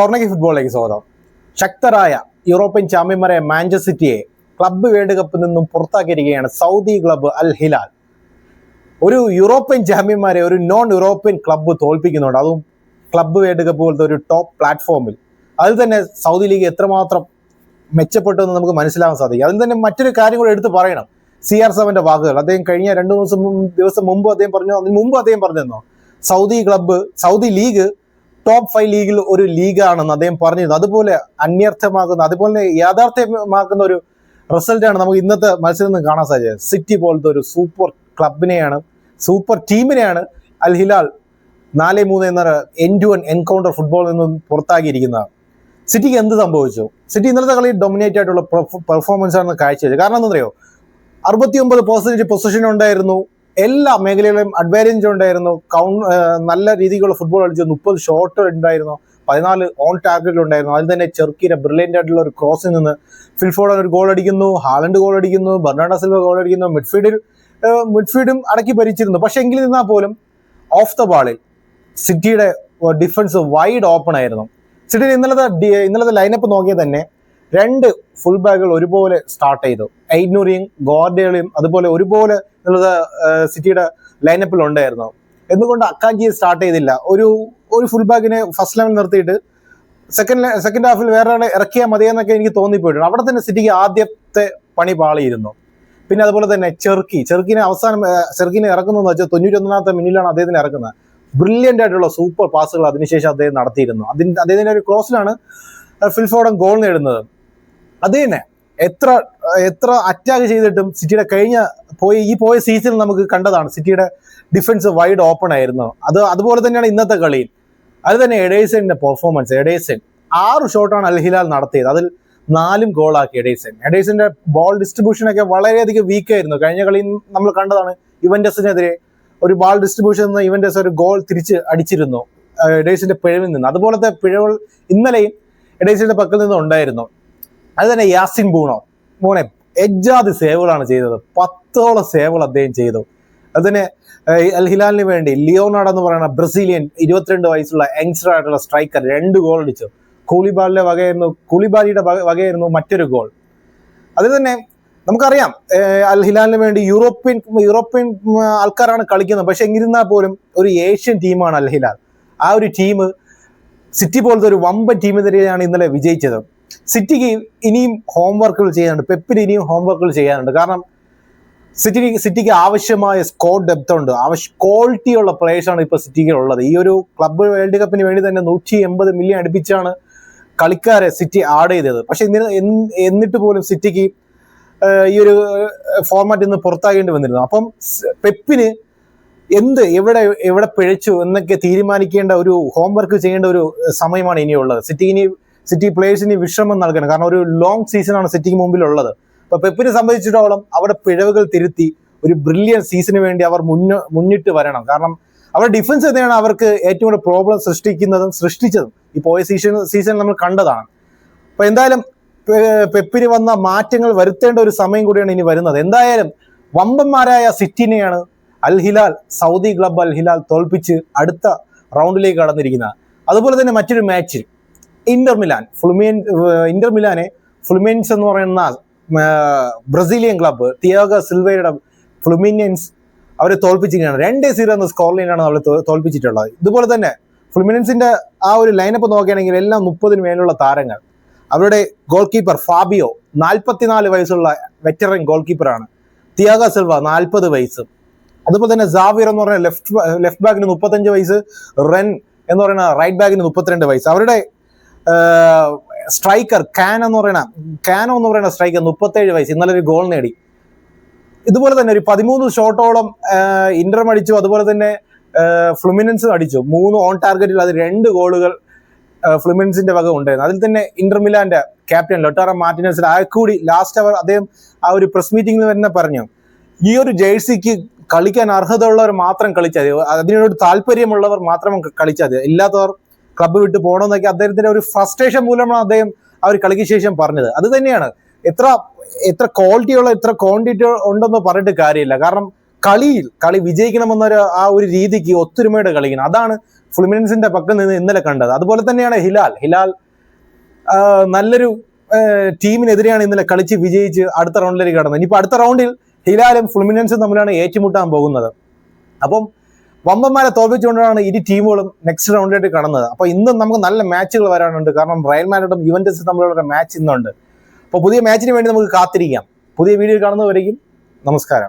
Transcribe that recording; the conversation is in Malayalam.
കോർണക്കി ഫുട്ബോളിലേക്ക് സ്വാഗതം. ശക്തരായ യൂറോപ്യൻ ചാമ്പ്യന്മാരായ മാഞ്ചസ്റ്റർ സിറ്റിയെ ക്ലബ്ബ് വേൾഡ് കപ്പിൽ നിന്നും പുറത്താക്കിയിരിക്കുകയാണ് സൗദി ക്ലബ്ബ് അൽ ഹിലാൽ. ഒരു യൂറോപ്യൻ ചാമ്പ്യന്മാരെ ഒരു നോൺ യൂറോപ്യൻ ക്ലബ്ബ് തോൽപ്പിക്കുന്നുണ്ട്. അതും ക്ലബ്ബ് വേൾഡ് കപ്പ് പോലത്തെ ഒരു ടോപ്പ് പ്ലാറ്റ്ഫോമിൽ അതിൽ തന്നെ സൗദി ലീഗ് എത്രമാത്രം മെച്ചപ്പെട്ടു എന്ന് നമുക്ക് മനസ്സിലാക്കാൻ സാധിക്കും. അതിൽ തന്നെ മറ്റൊരു കാര്യം കൂടെ എടുത്ത് പറയണം. സി ആർ സെവന്റെ വാക്കുകൾ. അദ്ദേഹം കഴിഞ്ഞ രണ്ടു ദിവസം ദിവസം മുമ്പ് അദ്ദേഹം പറഞ്ഞു? അതിന് മുമ്പ് അദ്ദേഹം പറഞ്ഞിരുന്നു Saudi club Saudi league top five ലീഗിൽ ഒരു ലീഗാണെന്ന് അദ്ദേഹം പറഞ്ഞിരുന്നു. അതുപോലെ അന്യർത്ഥമാകുന്ന അതുപോലെ യാഥാർത്ഥ്യമാക്കുന്ന ഒരു റിസൾട്ടാണ് നമുക്ക് ഇന്നത്തെ മത്സരം നിന്ന് കാണാൻ സാധിച്ചത്. സിറ്റി പോലത്തെ ഒരു സൂപ്പർ ക്ലബിനെയാണ് സൂപ്പർ ടീമിനെയാണ് അൽ ഹിലാൽ നാല് മൂന്ന് എന്ന എൻ ടു എൻ എൻകൗണ്ടർ ഫുട്ബോളിൽ നിന്നും പുറത്താക്കിയിരിക്കുന്നത്. സിറ്റിക്ക് എന്ത് സംഭവിച്ചു? സിറ്റി ഇന്നലത്തെ കളി ഡൊമിനേറ്റ് ആയിട്ടുള്ള പെർഫോമൻസ് ആണ് കാഴ്ചവെച്ചത് കാരണം എന്താ അറിയോ അറുപത്തി ഒമ്പത് പെർസെന്റേജ് പൊസിഷൻ ഉണ്ടായിരുന്നു. എല്ലാ മേഖലകളിലും അഡ്വാന്റേജ് ഉണ്ടായിരുന്നു. കൗൺ നല്ല രീതിയിലുള്ള ഫുട്ബോൾ കളിച്ചു. മുപ്പത് ഷോട്ട് ഉണ്ടായിരുന്നു. പതിനാല് ഓൺ ടാർഗറ്റുകൾ ഉണ്ടായിരുന്നു. അതിൽ തന്നെ ചെറുക്കിയുടെ ബ്രില്യന്റ് ആയിട്ടുള്ള ഒരു ക്രോസിൽ നിന്ന് ഫിൽഫോർഡ് ഒരു ഗോൾ അടിക്കുന്നു. ഹാലൻഡ് ഗോൾ അടിക്കുന്നു. ബെർണാഡ സിൽവ ഗോൾ അടിക്കുന്നു. മിഡ്ഫീൽഡിൽ മിഡ്ഫീൽഡും അടക്കി ഭരിച്ചിരുന്നു. പക്ഷെ എങ്കിൽ നിന്നാൽ പോലും ഓഫ് ദ ബാളിൽ സിറ്റിയുടെ ഡിഫൻസ് വൈഡ് ഓപ്പൺ ആയിരുന്നു. സിറ്റിയിൽ ഇന്നലത്തെ ഇന്നലത്തെ ലൈനപ്പ് നോക്കിയാൽ തന്നെ രണ്ട് ഫുൾ ബാഗുകൾ ഒരുപോലെ സ്റ്റാർട്ട് ചെയ്തു. ഐനൂറിയും ഗോർഡുകളെയും അതുപോലെ ഒരുപോലെ എന്നുള്ളത് സിറ്റിയുടെ ലൈനപ്പിൽ ഉണ്ടായിരുന്നു. എന്തുകൊണ്ട് അക്കാഞ്ചി സ്റ്റാർട്ട് ചെയ്തില്ല? ഒരു ഒരു ഫുൾ ബാക്കിനെ ഫസ്റ്റ് ലെവൽ നിർത്തിയിട്ട് സെക്കൻഡ് സെക്കൻഡ് ഹാഫിൽ വേറെ ആളെ ഇറക്കിയാൽ മതിയെന്നൊക്കെ എനിക്ക് തോന്നിപ്പോയിട്ടുണ്ട്. അവിടെ തന്നെ സിറ്റിക്ക് ആദ്യത്തെ പണി പാളിയിരുന്നു. പിന്നെ അതുപോലെ തന്നെ ചെറുക്കി ചെറുക്കിനെ അവസാനം ചെറുക്കിനെ ഇറക്കുന്നതെന്ന് വെച്ചാൽ തൊണ്ണൂറ്റി ഒന്നാമത്തെ മിനിറ്റിലാണ് അദ്ദേഹത്തിന് ഇറക്കുന്നത്. ബ്രില്യന്റ് ആയിട്ടുള്ള സൂപ്പർ പാസുകൾ അതിനുശേഷം അദ്ദേഹം നടത്തിയിരുന്നു. അതിന് അദ്ദേഹത്തിന്റെ ഒരു ക്ലോസിലാണ് ഫിൽഫോർഡൻ ഗോൾ നേടുന്നത്. അത് എത്ര എത്ര അറ്റാക്ക് ചെയ്തിട്ടും സിറ്റിയുടെ കഴിഞ്ഞ പോയി ഈ പോയ സീസണിൽ നമുക്ക് കണ്ടതാണ് സിറ്റിയുടെ ഡിഫൻസ് വൈഡ് ഓപ്പൺ ആയിരുന്നു. അത് അതുപോലെ തന്നെയാണ് ഇന്നത്തെ കളിയിൽ അത് തന്നെ എഡേസന്റെ പെർഫോമൻസ് എഡേസൻ ആറ് ഷോട്ടാണ് അൽ ഹിലാൽ നടത്തിയത്. അതിൽ നാലും ഗോളാക്കി എഡേസൻ എഡേസന്റെ ബോൾ ഡിസ്ട്രിബ്യൂഷൻ ഒക്കെ വളരെയധികം വീക്ക് ആയിരുന്നു. കഴിഞ്ഞ കളിയിൽ നമ്മൾ കണ്ടതാണ് ഇവന്റസിനെതിരെ ഒരു ബോൾ ഡിസ്ട്രിബ്യൂഷൻ നിന്ന് ഇവന്റസ് ഒരു ഗോൾ തിരിച്ച് അടിച്ചിരുന്നു. എഡേസിന്റെ പിഴവിൽ നിന്ന്. അതുപോലത്തെ പിഴവുകൾ ഇന്നലെയും എഡേസിന്റെ പക്കൽ നിന്ന് ഉണ്ടായിരുന്നു. അത് തന്നെ യാസിൻ ബൂണോ? മോനെ എജ്ജാതി സേവുകളാണ് ചെയ്തത്. പത്തോളം സേവുകൾ അദ്ദേഹം ചെയ്തു. അത് തന്നെ ഏഹ് അൽ ഹിലാലിന് വേണ്ടി ലിയോണാഡ് എന്ന് പറയുന്ന ബ്രസീലിയൻ ഇരുപത്തിരണ്ട് വയസ്സുള്ള യങ്സ്റ്റർ ആയിട്ടുള്ള സ്ട്രൈക്കർ രണ്ട് ഗോൾ അടിച്ചു. കൂളിബാലിന്റെ വകയായിരുന്നു കൂളിബാലിയുടെ വക- വകയായിരുന്നു മറ്റൊരു ഗോൾ. അതിൽ തന്നെ നമുക്കറിയാം അൽ ഹിലാലിന് വേണ്ടി യൂറോപ്യൻ യൂറോപ്യൻ ആൾക്കാരാണ് കളിക്കുന്നത്. പക്ഷെ എങ്ങിരുന്നാൽ പോലും ഒരു ഏഷ്യൻ ടീമാണ് അൽ ഹിലാൽ. ആ ഒരു ടീം സിറ്റി പോലത്തെ ഒരു വമ്പൻ ടീമിനെതിരെയാണ് ഇന്നലെ വിജയിച്ചത്. സിറ്റിക്ക് ഇനിയും ഹോംവർക്കുകൾ ചെയ്യാനുണ്ട്. പെപ്പിന് ഇനിയും ഹോംവർക്കുകൾ ചെയ്യാനുണ്ട്. കാരണം സിറ്റി സിറ്റിക്ക് ആവശ്യമായ സ്കോഡ് ഡെപ്ത് ഉണ്ട്. ആവശ്യ ക്വാളിറ്റി ഉള്ള പ്ലേയേഴ്സാണ് ഇപ്പോൾ സിറ്റിക്ക് ഉള്ളത് ഈ ഒരു ക്ലബ്ബ് വേൾഡ് കപ്പിന് വേണ്ടി തന്നെ നൂറ്റി എൺപത് മില്യൺ അടുപ്പിച്ചാണ് കളിക്കാരെ സിറ്റി ആഡ് ചെയ്തത്. പക്ഷെ എന്നിട്ട് എന്നി- എന്നിട്ട് പോലും സിറ്റിക്ക് ഈ ഒരു ഫോർമാറ്റ് നിന്ന് പുറത്താകേണ്ടി വന്നിരുന്നു. അപ്പം പെപ്പിന് എന്ത് എവിടെ എവിടെ പിഴച്ചു എന്നൊക്കെ തീരുമാനിക്കേണ്ട ഒരു ഹോംവർക്ക് ചെയ്യേണ്ട ഒരു സമയമാണ് ഇനിയുള്ളത്. സിറ്റി ഇനി സിറ്റി പ്ലേയേഴ്സിന് വിശ്രമം നൽകണം. കാരണം ഒരു ലോങ് സീസണാണ് സിറ്റിക്ക് മുമ്പിലുള്ളത്. അപ്പൊ പെപ്പിനെ സംബന്ധിച്ചിടത്തോളം അവിടെ പിഴവുകൾ തിരുത്തി ഒരു ബ്രില്യൻ സീസണിന് വേണ്ടി അവർ മുന്ന മുന്നിട്ട് വരണം. കാരണം അവരുടെ ഡിഫൻസ് തന്നെയാണ് അവർക്ക് ഏറ്റവും കൂടുതൽ പ്രോബ്ലം സൃഷ്ടിക്കുന്നതും സൃഷ്ടിച്ചതും. ഈ പോയ സീസൺ സീസൺ നമ്മൾ കണ്ടതാണ്. അപ്പൊ എന്തായാലും പെപ്പിന് വന്ന മാറ്റങ്ങൾ വരുത്തേണ്ട ഒരു സമയം കൂടിയാണ് ഇനി വരുന്നത്. എന്തായാലും വമ്പന്മാരായ സിറ്റിനെയാണ് Al Hilal Saudi club Al Hilal തോൽപ്പിച്ച് അടുത്ത റൗണ്ടിലേക്ക് കടന്നിരിക്കുന്നത്. അതുപോലെ തന്നെ മറ്റൊരു മാച്ച് ഇന്റർ മിലാൻ ഫ്ലുമിയൻ ഇന്റർ മിലാനെ ഫ്ലുമിയൻസ് എന്ന് പറയുന്ന ബ്രസീലിയൻ ക്ലബ്ബ് തിയോഗ സിൽവയുടെ ഫ്ലുമിനിയൻസ് അവരെ തോൽപ്പിച്ചിരിക്കുകയാണ്. രണ്ട് സീറോ എന്ന സ്കോർ ലൈനാണ് അവർ തോൽപ്പിച്ചിട്ടുള്ളത്. ഇതുപോലെ തന്നെ ഫ്ലുമിനൻസിന്റെ ആ ഒരു ലൈനപ്പ് നോക്കുകയാണെങ്കിൽ എല്ലാം മുപ്പതിന് മേലുള്ള താരങ്ങൾ. അവരുടെ ഗോൾ കീപ്പർ ഫാബിയോ നാൽപ്പത്തിനാല് വയസ്സുള്ള വെറ്ററൻ ഗോൾ കീപ്പറാണ് തിയാഗ സിൽവ നാൽപ്പത് വയസ്സ്. അതുപോലെ തന്നെ ജാവിയർ എന്ന് പറയുന്ന ലെഫ്റ്റ് ലെഫ്റ്റ് ബാക്കിന് മുപ്പത്തഞ്ച് വയസ്സ് റെൻ എന്ന് പറയുന്ന റൈറ്റ് ബാക്കിന് മുപ്പത്തിരണ്ട് വയസ്സ്. അവരുടെ സ്ട്രൈക്കർ കാൻ എന്ന് പറയുന്ന കാനോ എന്ന് പറയുന്ന സ്ട്രൈക്കർ മുപ്പത്തേഴ് വയസ്സ് ഇന്നലെ ഒരു ഗോൾ നേടി. ഇതുപോലെ തന്നെ ഒരു പതിമൂന്ന് ഷോട്ടോളം ഇന്റർ അടിച്ചു അതുപോലെ തന്നെ ഫ്ലുമിനൻസ് അടിച്ചു. മൂന്ന് ഓൺ ടാർഗറ്റിൽ അത് രണ്ട് ഗോളുകൾ ഫ്ലുമിനൻസിന്റെ വക ഉണ്ടായിരുന്നു. അതിൽ തന്നെ ഇന്റർ മിലാന്റെ ക്യാപ്റ്റൻ ലൊട്ടാറ മാർട്ടിനസിൽ ആ ലാസ്റ്റ് അവർ അദ്ദേഹം ആ ഒരു പ്രസ് മീറ്റിംഗിൽ തന്നെ പറഞ്ഞു ഈ ഒരു ജേഴ്സിക്ക് കളിക്കാൻ അർഹതയുള്ളവർ മാത്രം കളിച്ചാൽ മതി. അതിനോട് താല്പര്യമുള്ളവർ മാത്രം കളിച്ചാൽ മതി. ഇല്ലാത്തവർ ക്ലബ്ബ് വിട്ട് പോകണമെന്നൊക്കെ അദ്ദേഹത്തിന്റെ ഒരു ഫ്രസ്ട്രേഷൻ മൂലമാണ് അദ്ദേഹം ആ ഒരു കളിക്ക് ശേഷം പറഞ്ഞത്. അത് തന്നെയാണ്. എത്ര എത്ര ക്വാളിറ്റിയുള്ള എത്ര ക്വാണ്ടിറ്റി ഉണ്ടെന്ന് പറഞ്ഞിട്ട് കാര്യമില്ല. കാരണം കളിയിൽ കളി വിജയിക്കണമെന്നൊരു ആ ഒരു രീതിക്ക് ഒത്തൊരുമയോടെ കളിക്കണം. അതാണ് ഫ്ലുമിനൻസിന്റെ പക്കൽ നിന്ന് ഇന്നലെ കണ്ടത്. അതുപോലെ തന്നെയാണ് ഹിലാൽ. ഹിലാൽ നല്ലൊരു ടീമിനെതിരെയാണ് ഇന്നലെ കളിച്ച് വിജയിച്ച് അടുത്ത റൗണ്ടിലേക്ക് കടന്നത്. ഇനിയിപ്പോൾ അടുത്ത റൗണ്ടിൽ ഹിലാലും ഫ്ലുമിനൻസും തമ്മിലാണ് ഏറ്റുമുട്ടാൻ പോകുന്നത്. അപ്പം വമ്പന്മാരെ തോൽപ്പിച്ചുകൊണ്ടാണ് ഇരു ടീമുകളും നെക്സ്റ്റ് റൗണ്ടിലേക്ക് കടന്നത്. അപ്പോൾ ഇന്നും നമുക്ക് നല്ല മാച്ചുകൾ വരാനുണ്ട്. കാരണം റയൽ മാഡും യുവന്റസും തമ്മിലുള്ള മാച്ച് ഇന്നുണ്ട്. അപ്പോൾ പുതിയ മാച്ചിന് വേണ്ടി നമുക്ക് കാത്തിരിക്കാം. പുതിയ വീഡിയോ കാണുന്നവരേക്കും നമസ്കാരം.